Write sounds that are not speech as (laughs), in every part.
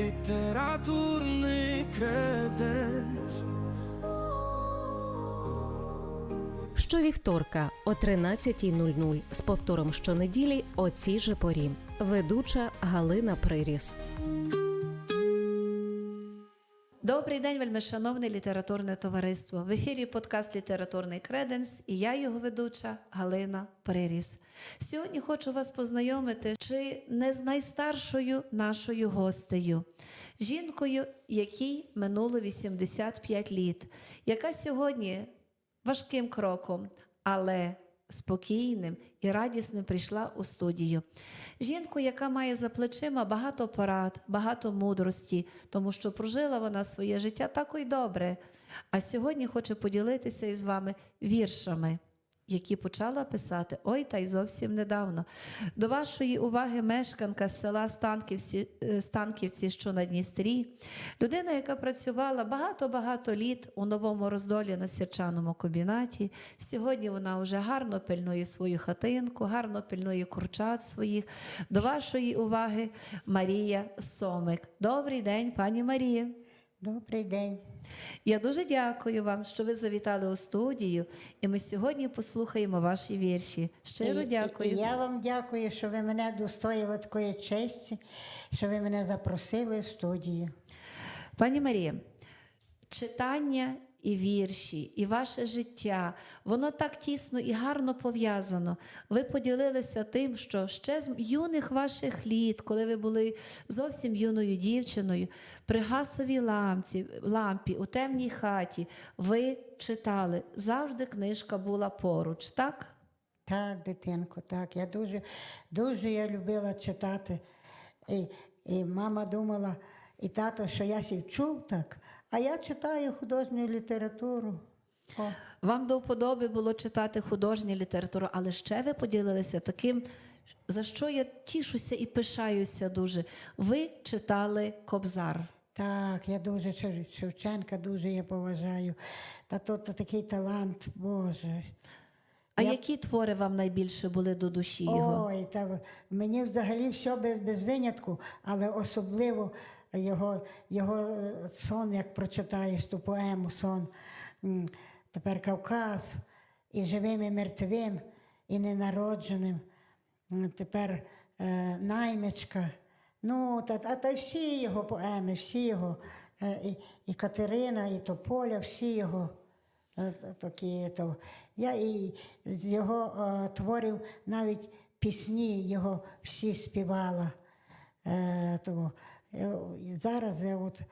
літературний креденс. Щовівторка о 13.00 з повтором щонеділі о цій же порі. Ведуча Галина Приріс. Добрий день, вельми шановне літературне товариство. В ефірі подкаст Літературний креденс і я, його ведуча Галина Приріс. Сьогодні хочу вас познайомити чи не з найстаршою нашою гостею, жінкою, якій минуло 85 літ, яка сьогодні важким кроком, але спокійним і радісним прийшла у студію. Жінку, яка має за плечима багато порад, багато мудрості, тому що прожила вона своє життя так і добре. А сьогодні хоче поділитися із вами віршами. Які почала писати ой, та й зовсім недавно. До вашої уваги мешканка з села Станківці, е, Станківці, що на Дністрі, людина, яка працювала багато-багато літ у новому роздолі на сірчаному комбінаті. Сьогодні вона вже гарно пильнує свою хатинку, гарно пильнує курчат своїх. До вашої уваги Марія Сомик. Добрий день, пані Марія. Добрий день. Я дуже дякую вам, що ви завітали у студію, і ми сьогодні послухаємо ваші вірші. Щиро І- дякую. І, і я вам дякую, що ви мене достоїли такої честі, що ви мене запросили в студію. Пані Марія, читання і вірші, і ваше життя, воно так тісно і гарно пов'язано. Ви поділилися тим, що ще з юних ваших літ, коли ви були зовсім юною дівчиною, при гасовій лампі, лампі у темній хаті, ви читали. Завжди книжка була поруч, так? Так, дитинко, так. Я дуже, дуже я любила читати. І, і мама думала, і тато, що я сів чув так, а я читаю художню літературу. О. Вам до вподоби було читати художню літературу, але ще ви поділилися таким, за що я тішуся і пишаюся дуже. Ви читали Кобзар. Так, я дуже Шевченка дуже я поважаю. Та то, то такий талант, Боже. А Я- які твори вам найбільше були до душі його? Ой, та мені взагалі все без, без винятку, але особливо його, його е, сон, як прочитаєш ту поему сон. Тепер Кавказ, і живим, і мертвим, і ненародженим. Тепер е, наймичка. Ну, та, а та й всі його поеми, всі його, е, і, і Катерина, і Тополя, всі його. Е, Такі, то. Я і з його е, творів навіть пісні його всі співала. Е, тому, зараз я от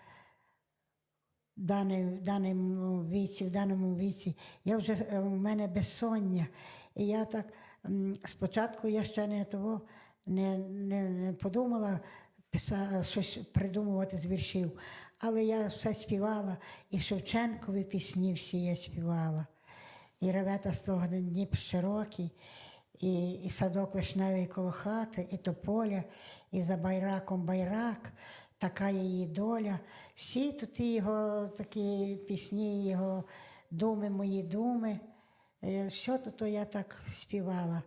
в даному віці, в даному віці, я вже е, у мене безсоння. І я так спочатку я ще не того не, не, не подумала писа, щось придумувати з віршів. Але я все співала, і Шевченкові пісні всі я співала. І ревета стогне Дніп широкий, і, і садок вишневий коло хати, і тополя, і за байраком байрак, така її доля. Всі тут його такі пісні, його думи, мої думи. Е, Все тут я так співала.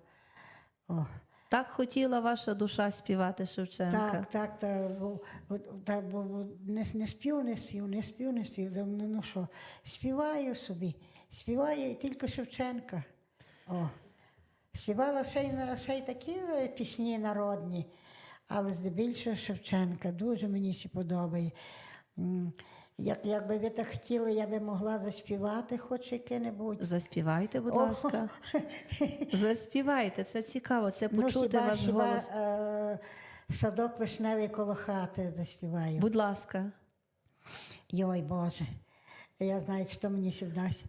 О. Так хотіла ваша душа співати Шевченка. Так, так, та, бо, бо- та, бо, бо не, не спів, не спів, не спів, не спів. Та, Ну, ну що, співаю собі, співаю тільки Шевченка. О. Співала ще й, ще й такі е, пісні народні, але здебільшого Шевченка. Дуже мені ще подобає. Як, якби ви так хотіли, я би могла заспівати хоч яке-небудь. Заспівайте, будь О. ласка. (laughs) Заспівайте, це цікаво, це почути ну, хіба, ваш хіба, голос. Е, садок вишневий коло хати заспіваю. Будь ласка. Йой Боже, я знаю, що мені ще вдасть.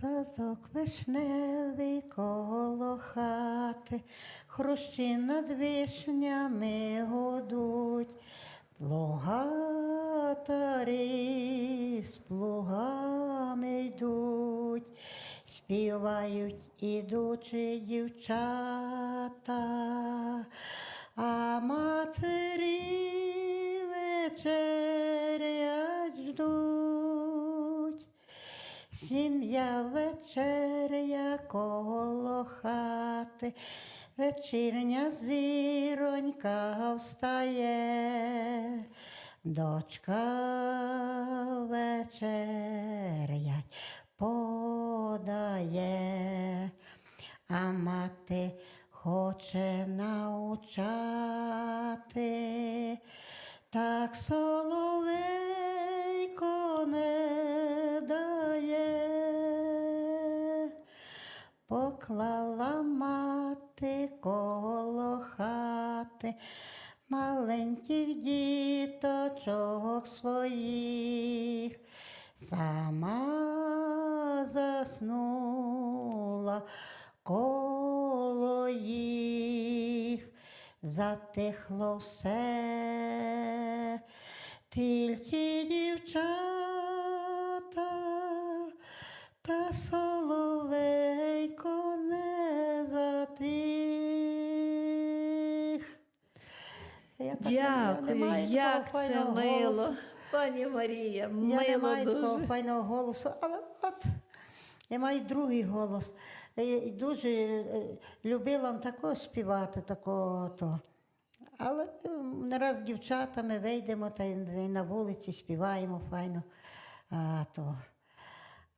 Садок вишневий коло хати, хрущі над вишнями годуть, плугатарі з плугами йдуть, співають ідучі дівчата, а матері Сім'я вечеря коло хати, Вечірня зіронька встає, дочка вечерять подає, а мати хоче навчати, так соловейко Поклала мати коло хати. Маленьких діточок своїх, сама заснула коло їх, затихло все, тільки дівчата Дякую, як це мило. голосу. Пані Марія, Я не мило маю такого файного голосу, але от я маю другий голос. Я і дуже е, любила такого співати, такого. То. Але е, не раз з дівчатами вийдемо та й й на вулиці співаємо файно. А, то.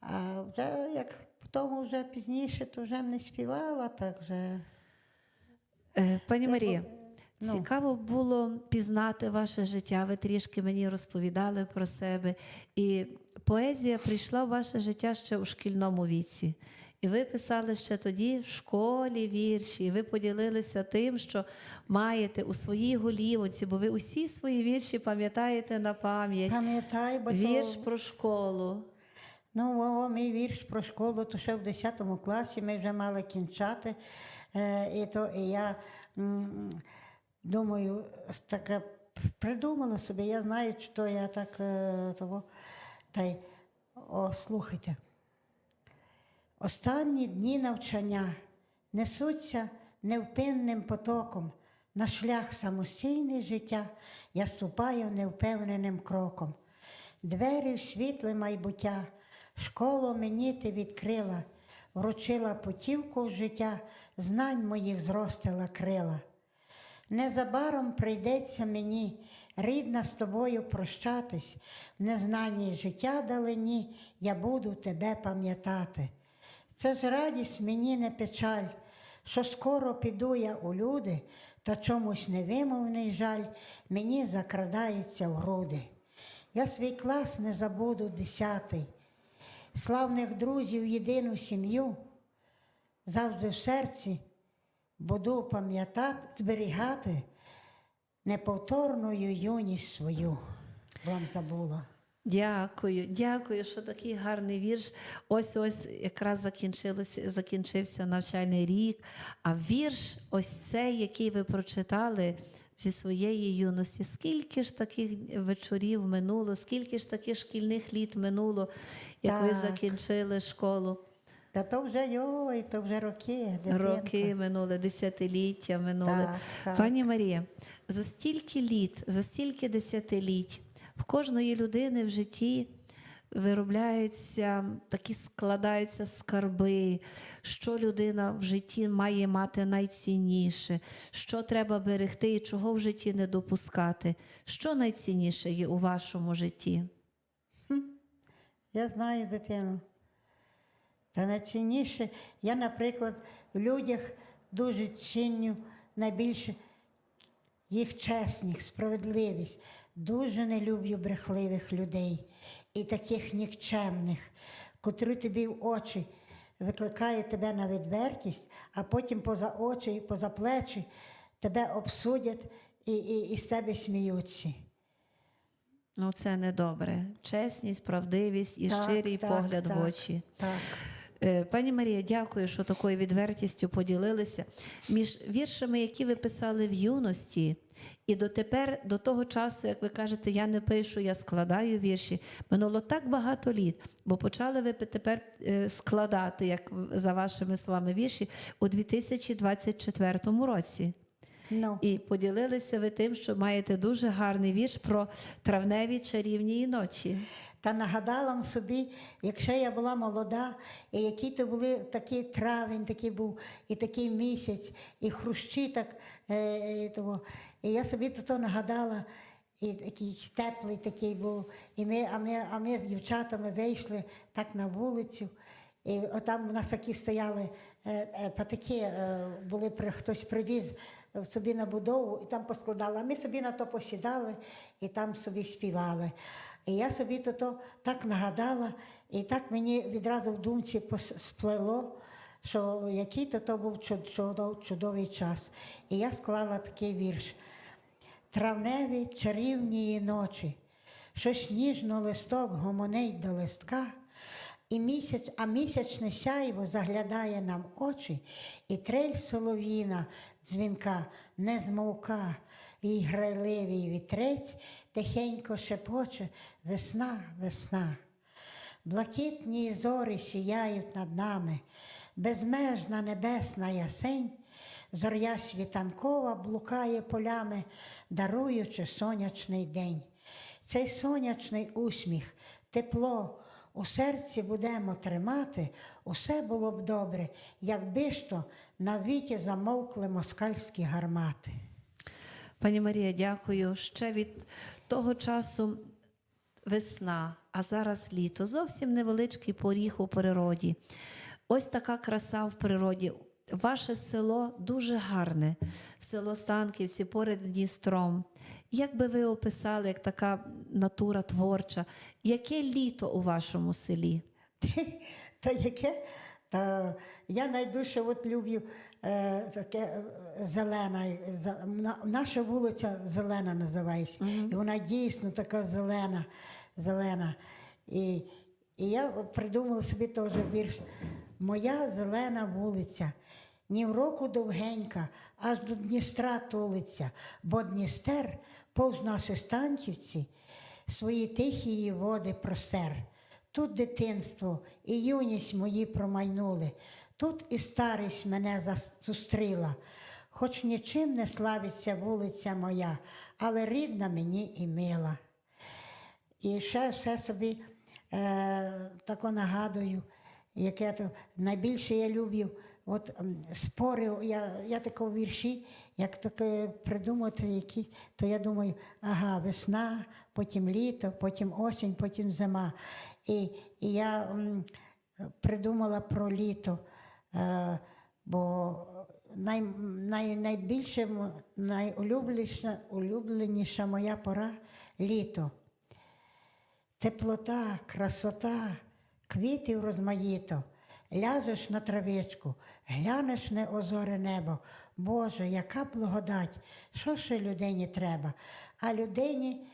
а вже як тому вже пізніше, то вже не співала, так вже. Е, Пані Марія, ну. цікаво було пізнати ваше життя. Ви трішки мені розповідали про себе. І поезія прийшла в ваше життя ще у шкільному віці. І ви писали ще тоді в школі вірші, і ви поділилися тим, що маєте у своїй голівоці, бо ви усі свої вірші пам'ятаєте на пам'ять. Пам'ятаю, бо Вірш то, про школу. ну, о, мій вірш про школу, то ще в 10 класі ми вже мали кінчати. Е, і, то, і я м, думаю, таке придумала собі, я знаю, що я так е, того. Та й, о, слухайте. Останні дні навчання несуться невпинним потоком. На шлях самостійне життя я ступаю невпевненим кроком. Двері в світле майбуття, школу мені ти відкрила, вручила путівку в життя, знань моїх зростила крила. Незабаром прийдеться мені, рідна з тобою прощатись, в незнанні життя далині я буду тебе пам'ятати. Це ж радість мені не печаль, що скоро піду я у люди, та чомусь невимовний жаль мені закрадається в груди. Я свій клас не забуду десятий, славних друзів єдину сім'ю, завжди в серці буду пам'ятати, зберігати неповторною юність свою. Вам забула. Дякую, дякую, що такий гарний вірш. Ось ось якраз закінчилося, закінчився навчальний рік. А вірш, ось цей, який ви прочитали зі своєї юності. Скільки ж таких вечорів минуло, скільки ж таких шкільних літ минуло, як ви закінчили школу? Та то вже йой, то вже роки. Дитинка. Роки минули, десятиліття минули. Так, так. Пані Марія, за стільки літ, за стільки десятиліть в кожної людини в житті виробляються, такі складаються скарби, що людина в житті має мати найцінніше, що треба берегти і чого в житті не допускати. Що найцінніше є у вашому житті? Я знаю дитину. Та найцінніше, я, наприклад, в людях дуже ціню найбільше їх чесність, справедливість. Дуже не люблю брехливих людей і таких нікчемних, котрі тобі в очі викликає тебе на відвертість, а потім поза очі і поза плечі тебе обсудять і, і, і з тебе сміються. Ну, це недобре. Чесність, правдивість і Так, щирий так, погляд так, в очі. Так. Е, Пані Марія, дякую, що такою відвертістю поділилися. Між віршами, які ви писали в юності, і дотепер, до того часу, як ви кажете, я не пишу, я складаю вірші. Минуло так багато літ, бо почали ви тепер е, складати, як за вашими словами, вірші у 2024 році. Ну. І поділилися ви тим, що маєте дуже гарний вірш про травневі чарівні ночі. Та нагадала собі, якщо я була молода, і які то були такий травень, такий був, і такий місяць, і хрущі так. Е, і, того. і я собі то, нагадала, і такий теплий такий був. І ми, а, ми, а ми з дівчатами вийшли так на вулицю. І отам у нас такі стояли е, е, патики, е, були хтось привіз е, собі на будову і там поскладали. А ми собі на то посідали і там собі співали. І я собі то, то так нагадала, і так мені відразу в думці сплело, що який то, то був чудов- чудовий час. І я склала такий вірш. Травневі чарівні ночі, щось ніжно листок гомонить до листка, і місяць, а місячне сяйво заглядає нам очі, і трель солов'їна дзвінка не змовка, і грайливий вітрець тихенько шепоче весна, весна. Блакитні зорі сіяють над нами, безмежна небесна ясень, зоря світанкова блукає полями, даруючи сонячний день. Цей сонячний усміх, тепло у серці будемо тримати, усе було б добре, якби ж то замовкли москальські гармати. Пані Марія, дякую. Ще від того часу весна, а зараз літо. Зовсім невеличкий поріг у природі. Ось така краса в природі. Ваше село дуже гарне, село Станківці поряд з Дністром. Як би ви описали, як така натура творча, яке літо у вашому селі? (laughs) Та яке? Та я найдужче от люблю е, таке е, на- Наша вулиця зелена називається. І вона дійсно така зелена, зелена. І, і я придумав собі теж вірш. Моя зелена вулиця. Ні в року довгенька, аж до Дністра тулиться, бо Дністер повз нас і станцівці свої тихі її води простер. Тут дитинство і юність мої промайнули, тут і старість мене зустріла. Хоч нічим не славиться вулиця моя, але рідна мені і мила. І ще все собі е, тако нагадую, яке то найбільше я люблю. От м, спори, я, я такого вірші, як таке придумати які, то я думаю, ага, весна, потім літо, потім осінь, потім зима. І, і я м, придумала про літо, е, бо най, най, найбільше, найулюбленіша улюбленіша моя пора літо. Теплота, красота, квітів розмаїто. Ляжеш на травичку, глянеш на озоре небо. Боже, яка благодать! Що ще людині треба? А людині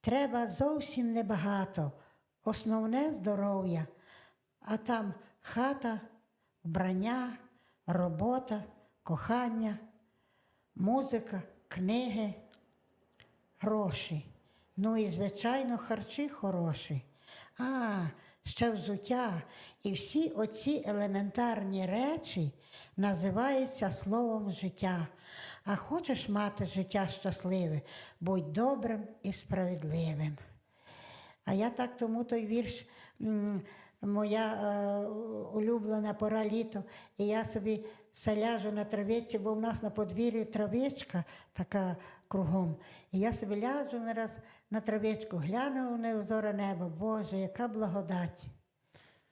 треба зовсім небагато. Основне здоров'я. А там хата, вбрання, робота, кохання, музика, книги, гроші. Ну і, звичайно, харчі хороші. А, ще взуття. І всі оці елементарні речі називаються словом життя. А хочеш мати життя щасливе, будь добрим і справедливим. А я так тому той вірш, моя е, улюблена пора літо, і я собі все ляжу на травичці, бо в нас на подвір'ї травичка така кругом. І я собі ляжу не раз на травичку, гляну в невзоре небо. Боже, яка благодать.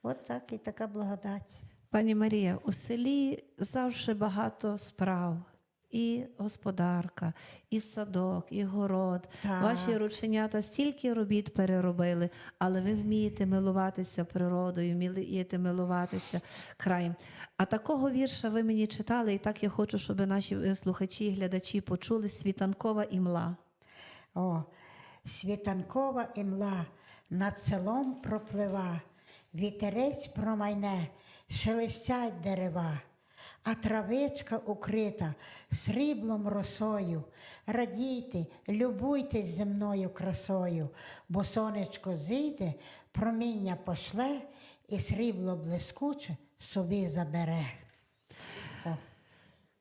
От так і така благодать. Пані Марія, у селі завжди багато справ. І господарка, і садок, і город. Так. Ваші рученята стільки робіт переробили, але ви вмієте милуватися природою, вмієте милуватися краєм. А такого вірша ви мені читали, і так я хочу, щоб наші е, слухачі і глядачі почули світанкова імла. О, світанкова імла над селом проплива, вітерець промайне, шелестять дерева, а травичка укрита сріблом росою. Радійте, любуйтесь земною красою, бо сонечко зійде, проміння пошле і срібло блискуче собі забере. О.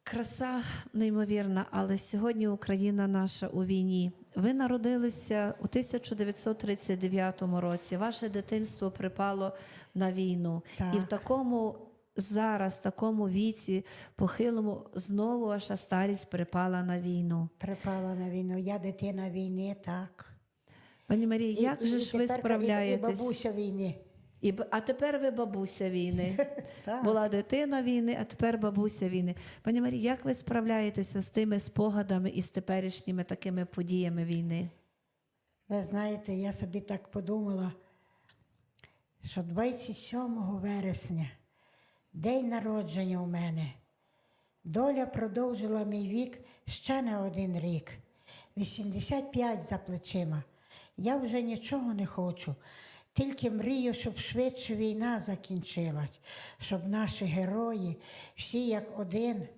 Краса неймовірна, але сьогодні Україна наша у війні. Ви народилися у 1939 році. Ваше дитинство припало на війну. І в такому зараз, в такому віці, похилому, знову ваша старість припала на війну. Припала на війну. Я дитина війни, так. Пані Марія, як І- же і ж ви тепер і- справляєтесь? І бабуся війни. І, а тепер ви бабуся війни. (laughs) Була дитина війни, а тепер бабуся війни. Пані Марія, як ви справляєтеся з тими спогадами і з теперішніми такими подіями війни? Ви знаєте, я собі так подумала, що 27 вересня, день народження у мене, доля продовжила мій вік ще на один рік. 85 за плечима. Я вже нічого не хочу. Тільки мрію, щоб швидше війна закінчилась, щоб наші герої, всі як один,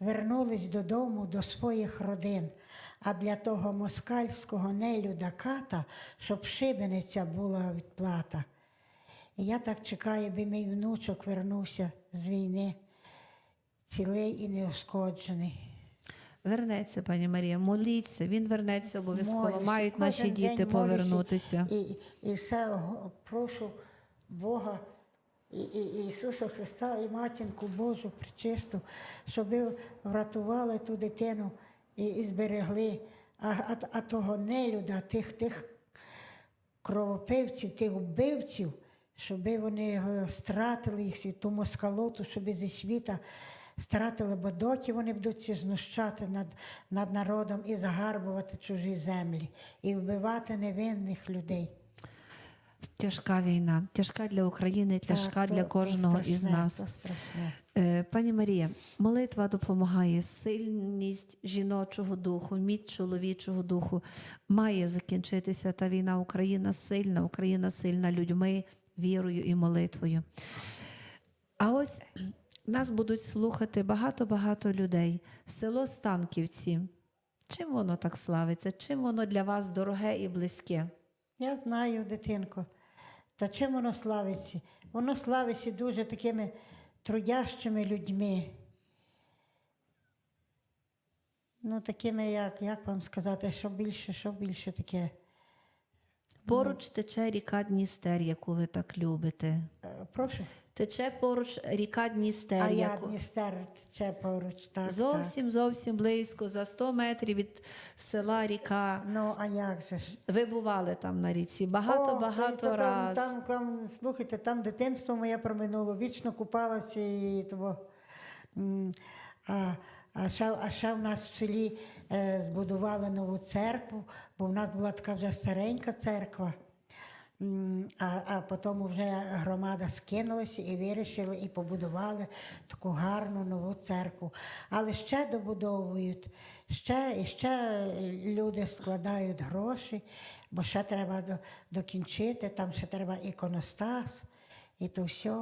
вернулись додому до своїх родин. А для того москальського нелюда ката, щоб шибениця була відплата. Я так чекаю, би мій внучок вернувся з війни, цілий і неушкоджений. Вернеться, пані Марія, моліться, він вернеться обов'язково. Молюся, Мають наші діти молюся. повернутися. І, і все прошу Бога і, і, і Ісуса Христа, і Матінку Божу причисту, щоб ви врятували ту дитину і, і зберегли. А, а, а того нелюда, тих, тих кровопивців, тих вбивців, щоб вони його стратили їх, ту москалоту, щоб зі світа стратили, бо доті вони будуть ці знущати над, над народом і загарбувати чужі землі, і вбивати невинних людей. Тяжка війна, тяжка для України, тяжка Так, для кожного із нас. Е, Пані Марія, молитва допомагає, сильність жіночого духу, міць чоловічого духу має закінчитися та війна. Україна сильна, Україна сильна людьми, вірою і молитвою. А ось нас будуть слухати багато-багато людей. Село Станківці. Чим воно так славиться? Чим воно для вас дороге і близьке? Я знаю, дитинко. Та чим воно славиться? Воно славиться дуже такими трудящими людьми. Ну, такими, як, як вам сказати, що більше, що більше таке. Поруч тече ріка Дністер, яку ви так любите. Е, Прошу. Тече поруч ріка Дністер, А я яку... Дністер тече поруч. Так, зовсім зовсім близько, за 100 метрів від села ріка. Ну, а як же ж? Ви бували там на ріці багато О, багато раз. Там, там, там, слухайте, там дитинство моє проминуло, вічно купалося і того. А, а, ще, а ще в нас в селі е, збудували нову церкву, бо в нас була така вже старенька церква. А, а потім вже громада скинулася і вирішили, і побудували таку гарну нову церкву. Але ще добудовують, ще і ще люди складають гроші, бо ще треба до, докінчити, там ще треба іконостас, і то все.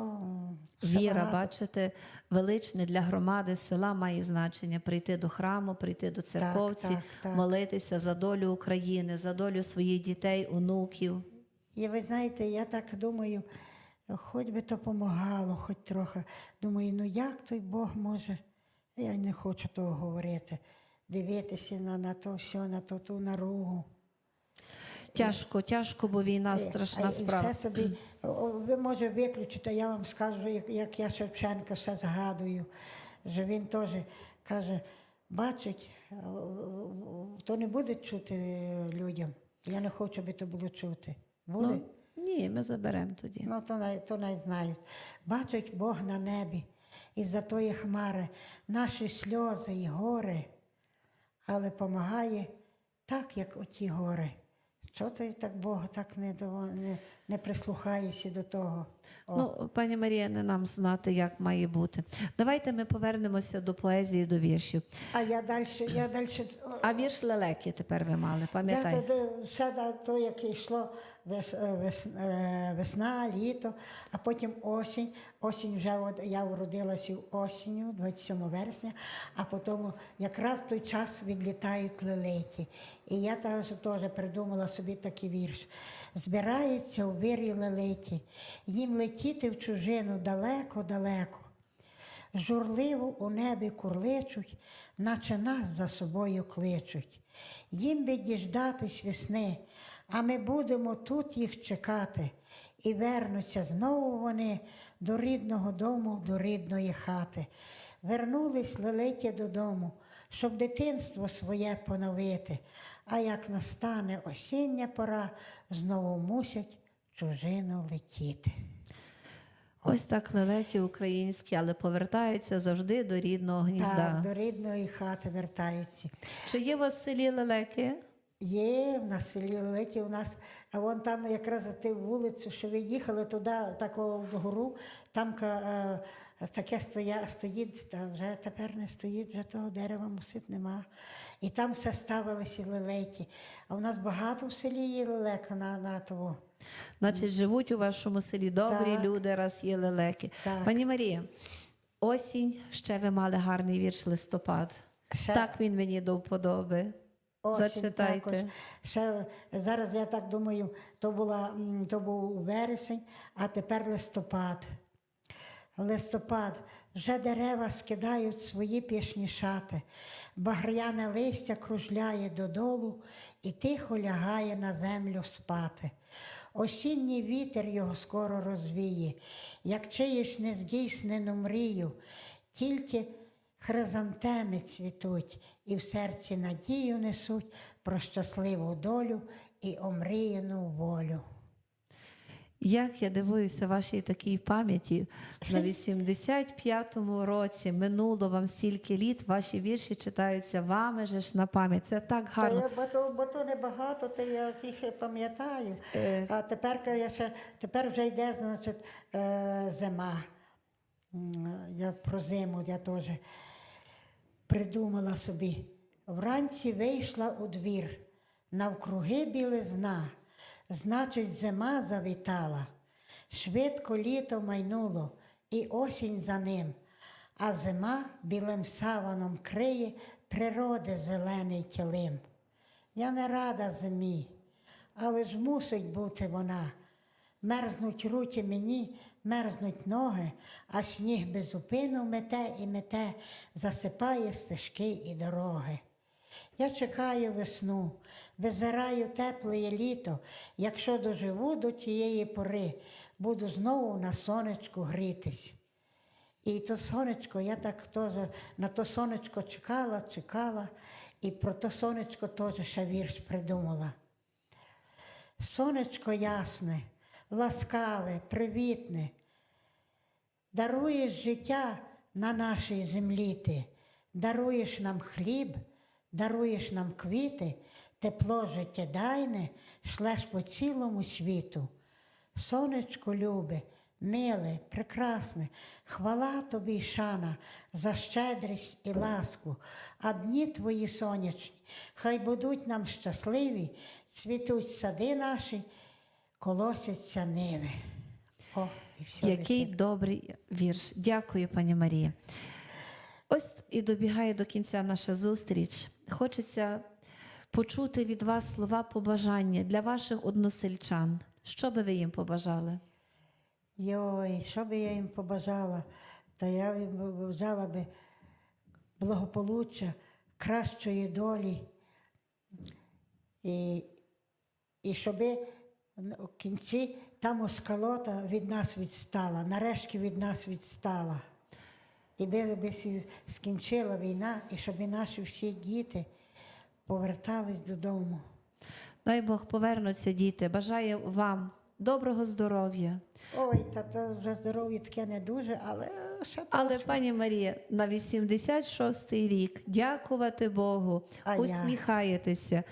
Віра, бачите, величне для громади села має значення прийти до храму, прийти до церковці, так, так. молитися за долю України, за долю своїх дітей, онуків. І ви знаєте, я так думаю, хоч би то помагало, хоч трохи. Думаю, ну як той Бог може? Я не хочу того говорити, дивитися на, на то все, на ту, ту наругу. Тяжко, тяжко, бо війна Е, страшна справа. все собі, ви може виключити, я вам скажу, як, як я Шевченка ще згадую, що він теж каже, бачить, то не буде чути людям. Я не хочу, аби то було чути. Буде? Ну, ні, ми заберемо тоді. Ну, то най, то най знають. Бачить Бог на небі, із-за тої хмари наші сльози і гори, але помагає так, як оті гори. Що ти так Бога так не, не, не прислухаєшся до того? О. Ну, пані Марія, не нам знати, як має бути. Давайте ми повернемося до поезії, до віршів. а я далі, я далі А вірш лелеки тепер ви мали, пам'ятаєте? все то, яке йшло весна, літо, а потім осінь. Осінь вже от я уродилася осінню, 27 вересня, а потім якраз в той час відлітають лелеті. І я теж, теж придумала собі такий вірш. Збирається у вирі лелеті, їм летіти в чужину далеко-далеко. журливо у небі курличуть, наче нас за собою кличуть. Їм би діждатись весни, а ми будемо тут їх чекати. І вернуться знову вони до рідного дому, до рідної хати. Вернулись лелеті додому, щоб дитинство своє поновити. А як настане осіння пора, знову мусять чужину летіти. Ось так лелеки українські, але повертаються завжди до рідного гнізда. Так, до рідної хати вертаються. Чи є у вас в селі лелеки? Є в нас в селі Лелеки, у нас, а вон там якраз за ту вулицю, що ви їхали туди, тако вгору, там е, таке стоя, стоїть, та вже тепер не стоїть, вже того дерева мусить нема. І там все ставилися лелеки. А у нас багато в селі є лелека на, на того. Значить, живуть у вашому селі добрі Так. люди, раз є лелеки. Так. Пані Марія, осінь ще ви мали гарний вірш листопад. Ще- Так він мені до вподоби. Осінь Зачитайте. також. Ще зараз я так думаю, то була то був вересень, а тепер листопад. Листопад вже дерева скидають свої пішні шати, багряне листя кружляє додолу і тихо лягає на землю спати. Осінній вітер його скоро розвіє, як чиїсь нездійснену мрію, тільки хризантеми цвітуть і в серці надію несуть про щасливу долю і омріяну волю. Як я дивуюся вашій такій пам'яті на 85-му році минуло вам стільки літ, ваші вірші читаються вами же ж на пам'ять. Це так Та гарно. я, бо, то, бо то небагато, то я їх пам'ятаю. Е. А тепер я ще, тепер вже йде, значить, е, зима. Я про зиму я теж придумала собі. Вранці вийшла у двір, навкруги білизна, значить, зима завітала. Швидко літо майнуло, і осінь за ним, а зима білим саваном криє природи зелений килим. Я не рада зимі, але ж мусить бути вона. Мерзнуть руки мені, мерзнуть ноги, а сніг безупину мете і мете, засипає стежки і дороги. Я чекаю весну, визираю тепле літо, якщо доживу до тієї пори, буду знову на сонечку грітись. І то сонечко, я так теж на то сонечко чекала, чекала, і про то сонечко теж ще вірш придумала. Сонечко ясне, ласкаве, привітне, даруєш життя на нашій землі ти, даруєш нам хліб, даруєш нам квіти, тепло життєдайне, шлеш по цілому світу. Сонечко любе, миле, прекрасне, хвала тобі, шана, за щедрість і ласку, а дні твої сонячні, хай будуть нам щасливі, цвітуть сади наші, колосяться ниви. О, і все. Який вихід. добрий вірш. Дякую, пані Марія. Ось і добігає до кінця наша зустріч. Хочеться почути від вас слова побажання для ваших односельчан. Що би ви їм побажали? Йой, що би я їм побажала? Та я їм побажала би благополуччя, кращої долі. І, і щоби в кінці там москалота від нас відстала, нарешті від нас відстала. І би, би скінчила війна, і щоб наші всі діти повертались додому. Дай Бог повернуться діти. Бажаю вам доброго здоров'я. Ой, та то вже здоров'я таке не дуже, але ще Але, трошки. пані Марія, на 86-й рік дякувати Богу, А я? усміхаєтеся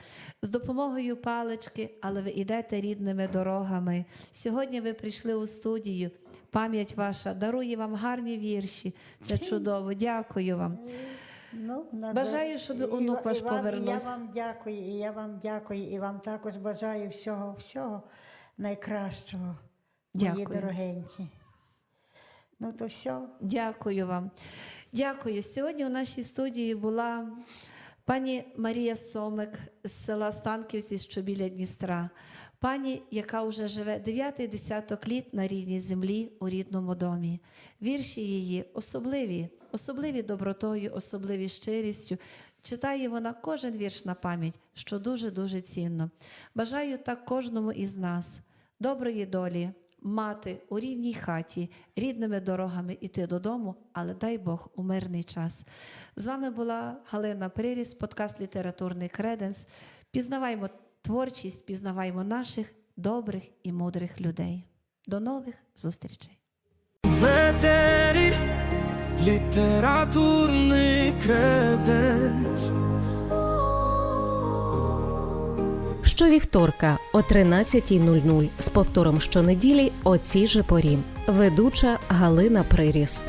з допомогою палички, але ви йдете рідними дорогами. Сьогодні ви прийшли у студію. Пам'ять ваша дарує вам гарні вірші. Це чудово. Дякую вам. Ну, на Бажаю, щоб і- онук і ваш вам- І повернувся. я вам дякую, і я вам дякую, і вам також бажаю всього, всього найкращого, мої дорогенькі. Ну то все. Дякую вам. Дякую. Сьогодні у нашій студії була пані Марія Сомик з села Станківці, що біля Дністра, пані, яка вже живе дев'ятий десяток літ на рідній землі у рідному домі. Вірші її особливі, особливі добротою, особливі щирістю. Читає вона кожен вірш на пам'ять, що дуже-дуже цінно. Бажаю так кожному із нас доброї долі, мати у рідній хаті, рідними дорогами іти додому, але дай Бог у мирний час. З вами була Галина Приріс, подкаст Літературний Креденс. Пізнаваймо творчість, пізнаваймо наших добрих і мудрих людей. До нових зустрічей! Літературний креденс. Щовівторка о 13.00 з повтором щонеділі о цій же порі. Ведуча Галина Приріс.